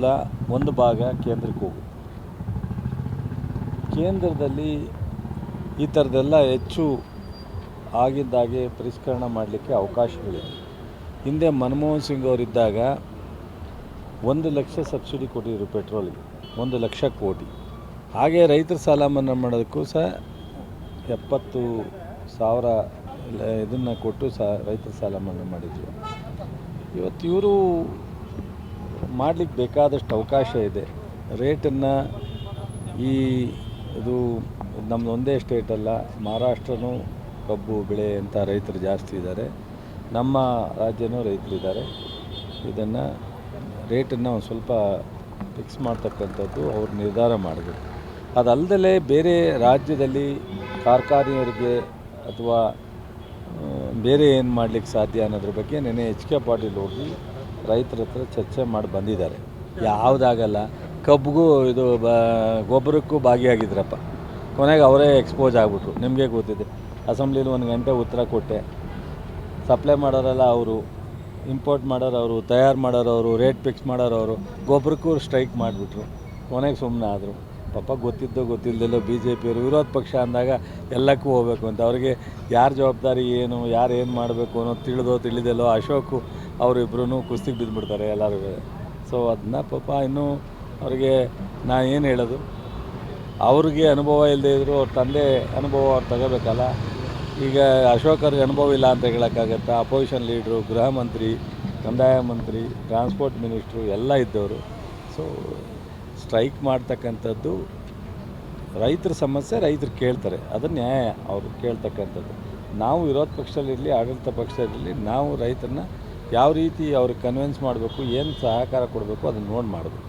ಎಲ್ಲ ಒಂದು ಭಾಗ ಕೇಂದ್ರಕ್ಕೆ ಹೋಗುತ್ತೆ ಕೇಂದ್ರದಲ್ಲಿ ಈ ಥರದ್ದೆಲ್ಲ ಹೆಚ್ಚು ಆಗಿದ್ದಾಗೆ ಪರಿಷ್ಕರಣೆ ಮಾಡಲಿಕ್ಕೆ ಅವಕಾಶಗಳಿದೆ ಹಿಂದೆ ಮನಮೋಹನ್ ಸಿಂಗ್ ಅವರಿದ್ದಾಗ ಒಂದು ಲಕ್ಷ ಸಬ್ಸಿಡಿ ಕೊಟ್ಟಿದ್ರು ಪೆಟ್ರೋಲಿಗೆ, ಒಂದು ಲಕ್ಷ ಕೋಟಿ. ಹಾಗೆ ರೈತರ ಸಾಲ ಮನ್ನಾ ಮಾಡೋದಕ್ಕೂ ಸಹ ಎಪ್ಪತ್ತು ಸಾವಿರ ಇದನ್ನು ಕೊಟ್ಟು ಸಹ ರೈತರ ಸಾಲ ಮನ್ನಾ ಮಾಡಿದ್ರು. ಇವತ್ತು ಇವರು ಮಾಡಲಿಕ್ಕೆ ಬೇಕಾದಷ್ಟು ಅವಕಾಶ ಇದೆ. ರೇಟನ್ನು ಈ ಇದು ನಮ್ಮದು ಒಂದೇ ಸ್ಟೇಟ್ ಅಲ್ಲ, ಮಹಾರಾಷ್ಟ್ರನೂ ಕಬ್ಬು, ಬೆಳೆ ಅಂತ ರೈತರು ಜಾಸ್ತಿ ಇದ್ದಾರೆ. ನಮ್ಮ ರಾಜ್ಯನೂ ರೈತರಿದ್ದಾರೆ. ಇದನ್ನು ರೇಟನ್ನು ಒಂದು ಸ್ವಲ್ಪ ಫಿಕ್ಸ್ ಮಾಡ್ತಕ್ಕಂಥದ್ದು ಅವ್ರು ನಿರ್ಧಾರ ಮಾಡಬೇಕು ಅದಲ್ಲದೆ ಬೇರೆ ರಾಜ್ಯದಲ್ಲಿ ಕಾರ್ಖಾನೆಯವರಿಗೆ ಅಥವಾ ಬೇರೆ ಏನು ಮಾಡಲಿಕ್ಕೆ ಸಾಧ್ಯ ಅನ್ನೋದ್ರ ಬಗ್ಗೆ ನೆನೆ ಎಚ್ ಕೆ ಪಾಟೀಲ್ ಹೋಗಿ ರೈತರ ಹತ್ರ ಚರ್ಚೆ ಮಾಡಿ ಬಂದಿದ್ದಾರೆ. ಯಾವುದಾಗಲ್ಲ, ಕಬ್ಬಿಗೂ ಇದು ಬ, ಗೊಬ್ಬರಕ್ಕೂ ಭಾಗಿಯಾಗಿದ್ರಪ್ಪ. ಕೊನೆಗೆ ಅವರೇ ಎಕ್ಸ್ಪೋಸ್ ಆಗಿಬಿಟ್ರು. ನಿಮಗೆ ಗೊತ್ತಿದೆ, ಅಸೆಂಬ್ಲಿಲಿ ಒಂದು ಗಂಟೆ ಉತ್ತರ ಕೊಟ್ಟೆ. ಸಪ್ಲೈ ಮಾಡೋರೆಲ್ಲ ಅವರು ಇಂಪೋರ್ಟ್ ಮಾಡೋರವರು ತಯಾರು ಮಾಡೋರವರು ರೇಟ್ ಫಿಕ್ಸ್ ಮಾಡೋರವರು ಗೊಬ್ಬರಕ್ಕೂ ಸ್ಟ್ರೈಕ್ ಮಾಡಿಬಿಟ್ರು. ಕೊನೆಗೆ ಸುಮ್ಮನೆ ಆದರು. ಪಾಪ ಗೊತ್ತಿದ್ದೋ ಗೊತ್ತಿಲ್ಲದಲ್ಲೋ ಬಿ ಜೆ ಪಿಯವರು ವಿರೋಧ ಪಕ್ಷ ಅಂದಾಗ ಎಲ್ಲಕ್ಕೂ ಹೋಗಬೇಕು ಅಂತ. ಅವ್ರಿಗೆ ಯಾರ ಜವಾಬ್ದಾರಿ ಏನು, ಯಾರು ಏನು ಮಾಡಬೇಕು ಅನ್ನೋದು ತಿಳಿದೋ ತಿಳಿದಲ್ಲೋ ಅಶೋಕು ಅವರಿಬ್ಬರೂ ಕುಸ್ತಿಗೆ ಬಿದ್ದುಬಿಡ್ತಾರೆ ಎಲ್ಲರೂ. ಸೊ ಅದನ್ನ ಪಾಪ ಇನ್ನೂ ಅವ್ರಿಗೆ ನಾನು ಏನು ಹೇಳೋದು? ಅವ್ರಿಗೆ ಅನುಭವ ಇಲ್ಲದೆ ಇದ್ದರೂ ಅವ್ರ ತಂದೆ ಅನುಭವ ಅವ್ರು ತಗೋಬೇಕಲ್ಲ. ಈಗ ಅಶೋಕರಿಗೆ ಅನುಭವ ಇಲ್ಲ ಅಂತ ಹೇಳೋಕ್ಕಾಗತ್ತಾ? ಅಪೋಸಿಷನ್ ಲೀಡ್ರು ಗೃಹ ಮಂತ್ರಿ, ಕಂದಾಯ ಮಂತ್ರಿ ಟ್ರಾನ್ಸ್ಪೋರ್ಟ್ ಮಿನಿಸ್ಟ್ರು ಎಲ್ಲ ಇದ್ದವರು. ಸೊ ಸ್ಟ್ರೈಕ್ ಮಾಡ್ತಕ್ಕಂಥದ್ದು ರೈತರ ಸಮಸ್ಯೆ, ರೈತರು ಕೇಳ್ತಾರೆ. ಅದು ನ್ಯಾಯ ಅವರು ಕೇಳ್ತಕ್ಕಂಥದ್ದು. ನಾವು ವಿರೋಧ ಪಕ್ಷದಲ್ಲಿರಲಿ ಆಡಳಿತ ಪಕ್ಷದಲ್ಲಿರಲಿ ನಾವು ರೈತರನ್ನ ಯಾವ ರೀತಿ ಅವ್ರಿಗೆ ಕನ್ವಿನ್ಸ್ ಮಾಡಬೇಕು, ಏನು ಸಹಕಾರ ಕೊಡಬೇಕು ಅದನ್ನು ನೋಡಿ ಮಾಡಬೇಕು